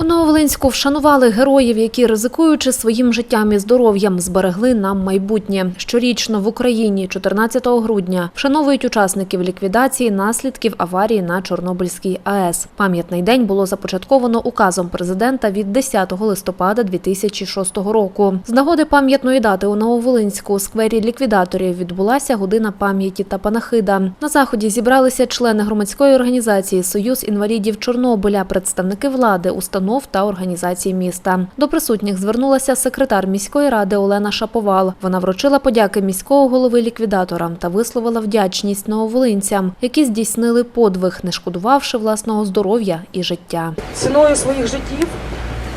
У Нововолинську вшанували героїв, які, ризикуючи своїм життям і здоров'ям, зберегли нам майбутнє. Щорічно в Україні, 14 грудня, вшановують учасників ліквідації наслідків аварії на Чорнобильській АЕС. Пам'ятний день було започатковано указом президента від 10 листопада 2006 року. З нагоди пам'ятної дати у Нововолинську у сквері ліквідаторів відбулася година пам'яті та панахида. На заході зібралися члени громадської організації Союз інвалідів Чорнобиля, представники влади, установ та організацій міста. До присутніх звернулася секретар міської ради Олена Шаповал. Вона вручила подяки міського голови ліквідаторам та висловила вдячність нововолинцям, які здійснили подвиг, не шкодувавши власного здоров'я і життя. Ціною своїх життів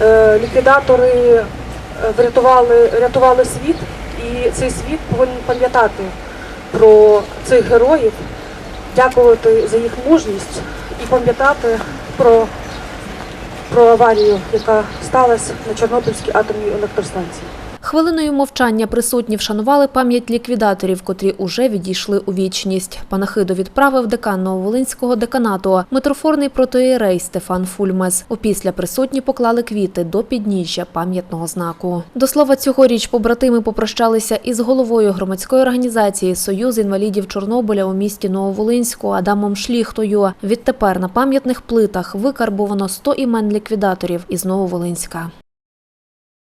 е, ліквідатори е, врятували, рятували світ, і цей світ повинен пам'ятати про цих героїв, дякувати за їх мужність і пам'ятати про, про аварію, яка сталася на Чорнобильській атомній електростанції. Хвилиною мовчання присутні вшанували пам'ять ліквідаторів, котрі уже відійшли у вічність. Панахиду відправив декан Нововолинського деканату, митрофорний протоєрей Стефан Фульмес. Опісля присутні поклали квіти до підніжжя пам'ятного знаку. До слова, цьогоріч побратими попрощалися із головою громадської організації Союз інвалідів Чорнобиля у місті Нововолинську Адамом Шліхтою. Відтепер на пам'ятних плитах викарбовано 100 імен ліквідаторів із Нововолинська.